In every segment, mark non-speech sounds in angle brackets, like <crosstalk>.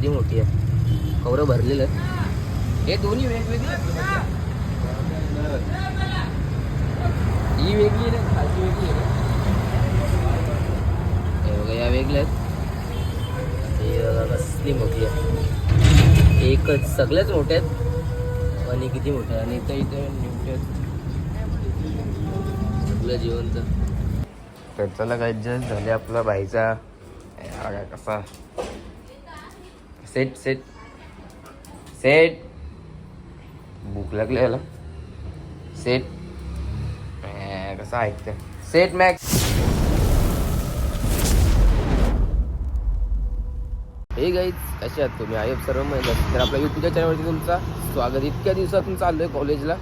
किती मोठी आहे. कवरं भरलेलं आहे हे दोन्ही वेगवेगळे आहेत ही वेगळी आहे खालची वेगळी आहे हे बघा या वेगळ्या हे बघा कसली मोठी आहे. एकच सगळ्याच मोठ्या आहेत. आणि किती मोठ्या आहे? आणि इथं इथं निमटे सगळं जिवंत. तर चला काय जस्ट झाले आपला भाईचा. कसा सेट सेट सेट भूक लागली याला सेट कसं ऐकतं सेट मॅक्स हे गाईज कसे आहात तुम्ही? आय सर्व महिला. तर आपल्या युट्यूबच्या चॅनलवरती तुमचा स्वागत. इतक्या दिवसातून चाललो आहे कॉलेजला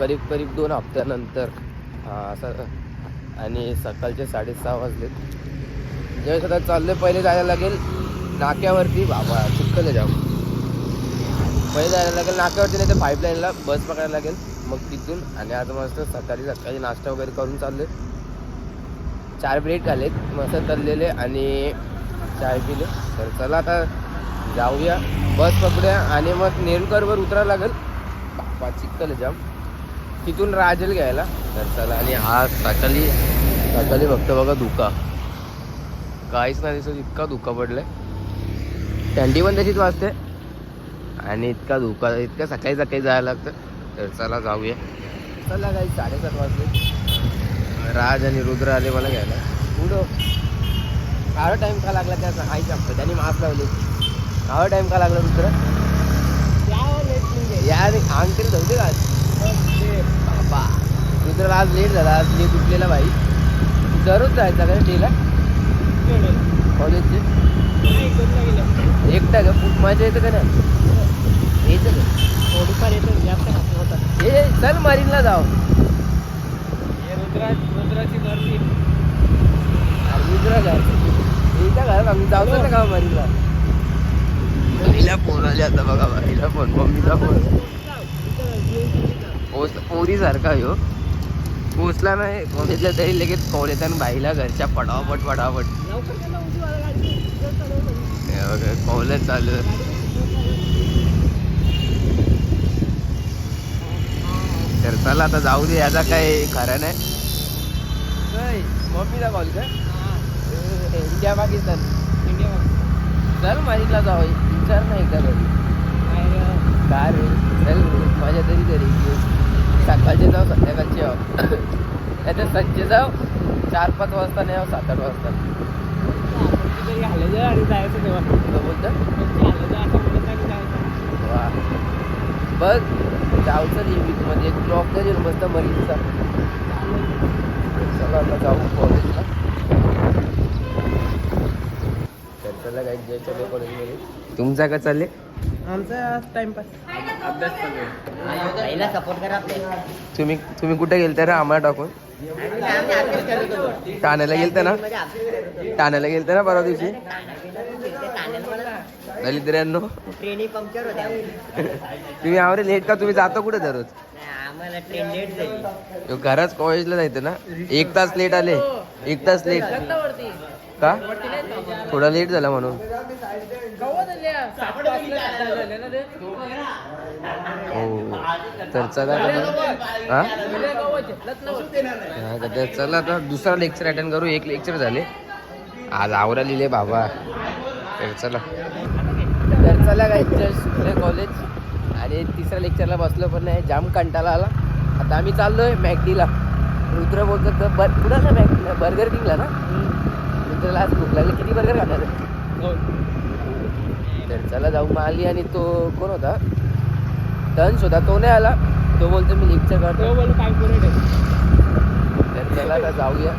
करीब करीब दोन हप्त्यानंतर असं. आणि सकाळचे साडेसहा वाजले ज्यावेळेस आता चाललं आहे पहिले जायला लागेल. नाक्यावरती बाबा चिखल जाऊ पहिले जायला लागेल नाक्यावरती नाही तर पाईपलाईनला बस पकडायला लागेल. मग तिथून आणि आता मस्त सकाळी सकाळी नाश्ता वगैरे करून चालले चार ब्रेड आलेत मस्त तळलेले आणि चाय पिले. तर चला आता जाऊया. बस पकडूया आणि मग नेरुकरवर उतरावं लागेल. बापा चिखल जाम. तिथून राजेल घ्यायला. तर चला आणि हा सकाळी सकाळी फक्त बघा धुका. काहीच नाही दिसत इतका धुका पडलाय. थंडी पण तशीच वाजते. आणि इतका धुका इतका सकाळी सकाळी जायला लागतं. तर चला जाऊया. चला काही साडेसात वाजले. राज आणि रुद्र आले मला घ्यायला. पुढं काळा टाइम का लागला त्याचा? हाय सांगतो. त्यांनी मास्क लावले. काळा टाइम का लागला रुद्र? या अंग तरी धवते का बाबा. रुद्र आज लेट झाला. आज लेट उठलेला भाई. दररोज जायचा का डेला कॉलेजचे एकटा का? खूप मजा येतं का नाही का? थोडीफार येतो जास्त ए चल मारीनला जाऊ हे रुद्राज रुद्राची गर्दी. रुद्रा घरात? आम्ही जाऊ ना का मारीनला? मम्मीला फोन आले आता बघा फोन मम्मीला फोन. पोच पोरी सारखा ह्यो पोचला नाही कॉलेजला तरी लगेच कॉलेज आणि बाईला घरच्या पटापट पटापट. हे बघा, कॉलेज चालू आहे. तर चला आता जाऊ दे याचा काय खरं नाही. मम्मीला कॉल कर. इंडिया पाकिस्तान. इंडिया चल मारीला जाऊ. विचार नाही एकदा घरी बाहेर काय रे? चल माझ्या तरी घरी सकाळचे जाऊ संध्याकाळचे जाऊ. <coughs> त्याच्यात संचे जाऊ. चार पाच वाजता नाही जाऊ सात आठ वाजता. तरी आणि जायचं तेव्हा. बोलतं जायचं. वा. बघ जाऊचं लिमिटमध्ये एक ड्रॉप तरी मस्त मरीनचा चला आता जाऊ कॉलेजला तर चला काय जय चलो कॉलेजमध्ये तुमचा का चालले? आमचा टाइमपास अभ्यास चालू पहिला सपोर्ट करा आपले. तुम्ही तुम्ही कुठे गेलते रे आम्हाला टाकून? ठाण्याला गेलते ना? ठाण्याला गेलते ना परवा दिवशी? ते ठाण्याला मला दलिद्र्यांनो. ट्रेनही पंक्चर होत्या तुम्ही आवरे लेट का? तुम्ही जातो कुठे दररोज? नाही, आम्हाला ट्रेन लेट झाली घराच कॉलेजला जायचं ना? एक तास लेट आले. एक तास लेट का? थोडा लेट झाला म्हणून. हो तर चला तर चला आता दुसरा लेक्चर अटेंड करू. एक लेक्चर झाले. आज आवरा लिहिले बाबा. तर चला. तर चला काय सुटले कॉलेज आणि तिसऱ्या लेक्चरला बसलो पण नाही. जाम कंटाळा आला. आता आम्ही चाललोय मॅकडीला. रुद्र बोलतो तर बर कुठं ना मॅकडीला बर्गर किंगला ना? रुद्रला आज भूक लागली. किती बर्गर खाणार? तर चला जाऊ. मग आली आणि तो कोण होता? टन्स होता तो नाही आला. तो बोलतो मी लेक्चर करतो तर चला आता जाऊया.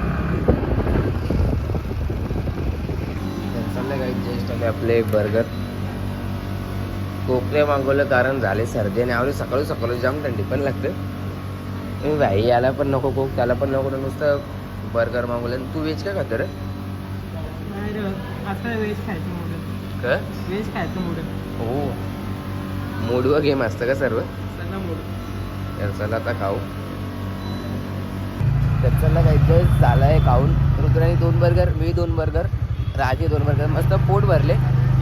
चाललं काही जस्ट आले आपले बर्गर कोकरे मागवलं कारण झाले सर्दी आणि आवडे सकाळी सकाळी जाम थंडी पण लागते. मी भाई याला पण नको कोक त्याला पण नको नुसतं बर्गर मागवलं. आणि तू व्हेज काय खातं रे? नाही रे आता व्हेज खायचं मोडं. का व्हेज खायचं मोडं. हो. मोडवा गेम असतं का सर्व? सगळं मोडं. तर चला आता खाऊ. तर चला काही जस्ट झालं आहे खाऊन. रुद्राने दोन बर्गर मी दोन बर्गर राजे दोन बर्गर मस्त पोट भरले.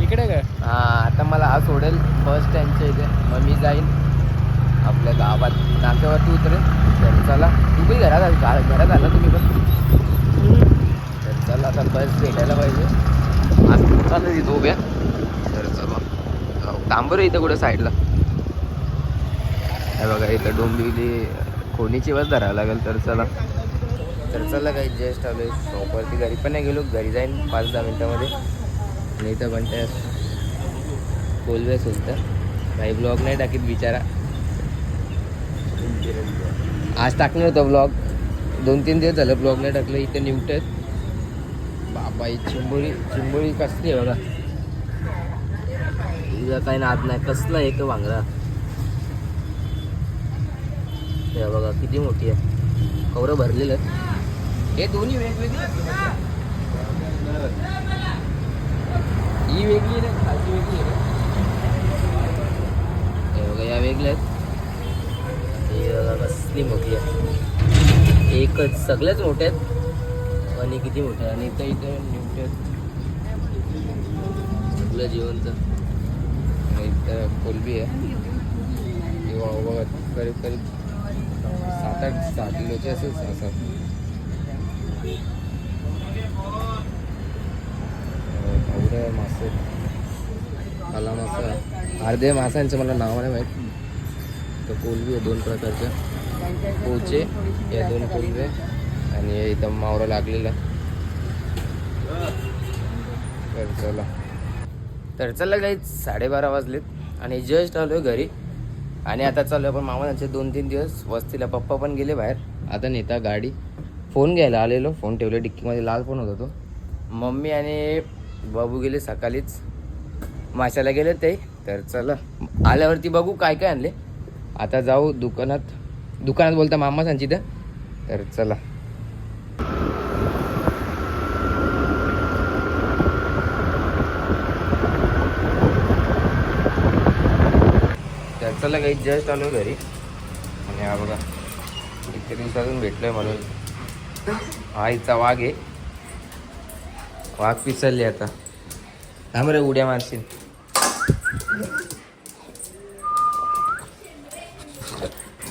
इकडे काय? हा सोडेल. बस स्टँडच्या इथे. मग मी जाईन. आपल्या गावात. नाक्यावरती उतरेल तर चला. तू काही घरात घरात आला तुम्ही पण? तर चला आता बस भेटायला पाहिजे तिथं उभ्या. तर चला. तांबर इथं कुठं साईडला हे बघा इथं डोंबिवली कोणीची बस धरावं लागेल तर चला. तर चला काही जस्ट आलो शॉपवरती घरी पण नाही गेलो. घरी जाईन पाच दहा मिनटामध्ये. आणि इथं पण त्या बोलवे सुलतं काही ब्लॉग नाही टाकीत बिचारा. आज टाकणार होतं ब्लॉग दोन तीन दिवस झालं ब्लॉग नाही टाकलं. इथे निमटत बाई चिंबोळी चिंबोळी कसली आहे बघा. तुझा काही नाद नाही. कसला आहे तो वांगडा हे बघा किती मोठी आहे. कवरं भरलेलं आहे. हे दोन्ही वेगवेगळी आहेत. ही वेगळी आहे खालची वेगळी आहे. हे बघा या वेगळ्या आहेत. हे बघा कसली मोठी आहे. एकच सगळ्याच मोठ्या आहेत. आणि किती मोठं आणि इथं इथं निवटे आहेत सगळं जिवंत आणि इथं कोलबी आहे. किंवा बघा करीब करीब सात आठ सात किलोचे असेल सहा सात एवढे मासे. काला मासा. अर्धे मासांचं मला नाव नाही माहीत. तर कोलबी आहे दोन प्रकारच्या. पोचे या दोन कोलबे आणि इथं मावरा लागलेला. तर चला. तर चला काही साडेबारा वाजलेत आणि जस्ट आलो घरी. आणि आता चालू आपण मामाचे दोन तीन दिवस वस्तीला. पप्पा पण गेले बाहेर. आता नेता गाडी. फोन घ्यायला आलेलो. फोन ठेवले. डिक्कीमध्ये लाल फोन होता तो. मम्मी आणि बाबू गेले सकाळीच. माशाला गेले ते. तर चला. आल्यावरती बघू काय काय आणले. आता जाऊ दुकानात. दुकानात बोलता मामा सांची तर चला तर चला काही जस्ट आलो घरी. आणि हा बघा इतके दिवसातून भेटलोय म्हणून. हा इथचा वाघ आहे. वाघ पिचलली आता. थांब रे उड्या मारशील.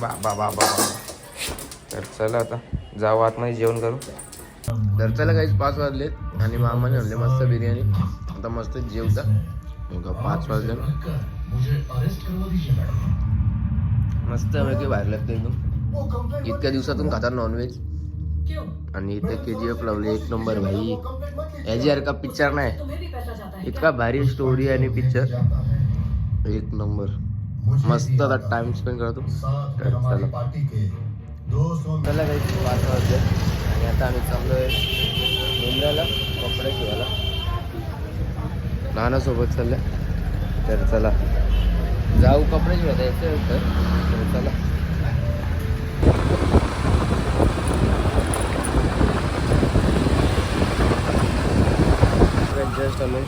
बा बा बा बा तर चला आता जाऊ आतमध्ये जेवण करू. तर चला काहीच पाच वाजलेत आणि मामाने आणले मस्त बिर्याणी. आता मस्त जेवता. मग पाच वाजले मस्त पैकी बाहेर लागतं एकदम इतक्या दिवसातून खाता नॉनव्हेज आणि इथे के जी एफ लावले एक नंबर भाई. याची का पिक्चर नाही. इतका भारी स्टोरी आणि पिक्चर एक नंबर. मस्त आता टाइम स्पेंड करतो. चला चला. काही पाच वाजले. आणि आता आम्ही चाललोय मुंबईला कपडे शिवायला. नानासोबत चाललंय. तर चला. जाऊ कपडे होतं तर. चला. जस्ट आलो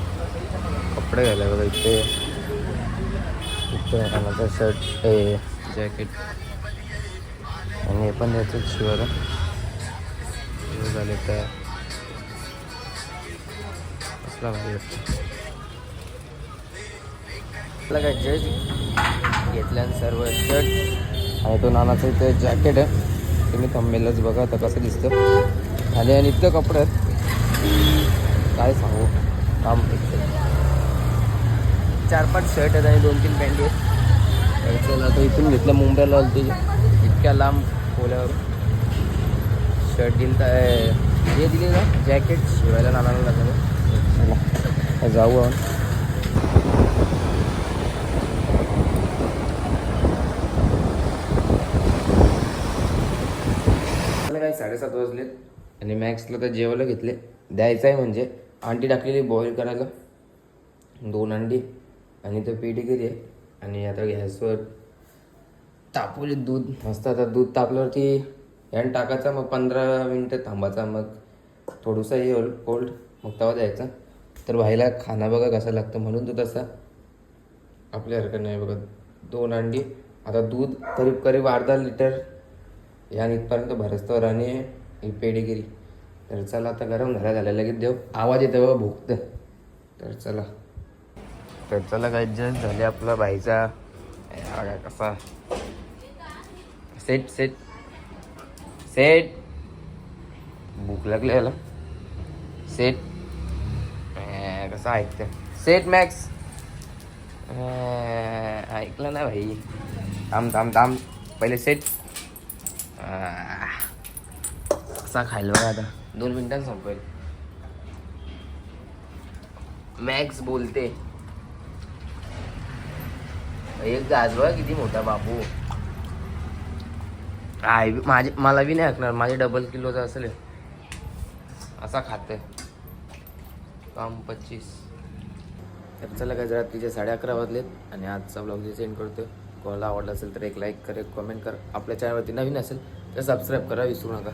कपडे घ्यायला बघा इथे. इथे नानाचा शर्ट ए जॅकेट आणि हे पण द्यायचं हे झाले तर. कसला भारी वाटतं आपला काय जज घेतल्यान सर्व शर्ट आणि तो नानाचं इथं जॅकेट आहे. तुम्ही थंबेलच बघा आता कसं दिसतं. आणि आणि इतकं कपडे आहेत. काय सांगू? काम चार पाच शर्ट आहेत आणि दोन तीन पॅन्ट आहेत. तर चला तो इथून घेतलं मुंबईला आलो इतक्या लांब ओल्यावर शर्ट दिल तर हे दिले ना जॅकेट शिवायला नानाला लागलं. चला जाऊ आपण. नाही साडेसात वाजलेत. आणि मॅक्सला तर जेवायला घेतले. द्यायचं आहे म्हणजे. अंडी टाकलेली बॉईल करायला. दोन अंडी. आणि तो पेटीगिरी आहे. आणि आता गॅसवर तापवले दूध. मस्त आता दूध तापल्यावरती ह्यान टाकायचा मग पंधरा मिनटं थांबायचा मग थोडंसं हे कोल्ड मग तवा द्यायचा. तर भाईला खाना बघा कसा लागतं म्हणून तो तसा. आपल्यासारखं नाही बघा. दोन अंडी. आता दूध करीब करीब अर्धा लिटर या इथपर्यंत भरस्तवर आणि ही पेडीगिरी. तर चला आता गरम झाला झाला लगेच देव. आवाज येतो बाबा भुकतं. तर चला. तर चला काय जस्ट झाले आपला भाईचा. कसा. सेट सेट सेट भूक लागली याला. सेट कसं ऐकतं सेट मॅक्स ऐकलं ना भाई. थांब थांब थांब. पहिले सेट कसा खायला बघा आता दोन मिनिटात संपेल मॅक्स बोलते एक गाज बघा किती मोठा बाबू आय माझे मला बी नाही ऐकणार माझे डबल किलोचा असेल. असा खाते काम पच्चीस तर चला काय जरा तिचे साडे अकरा वाजलेत आणि आजचा ब्लॉग सेंड करतोय कोणाला आवडला असेल तर एक लाईक कर एक कमेंट कर. आपल्या चॅनलवरती नवीन असेल तर सबस्क्राईब करा विसरू नका.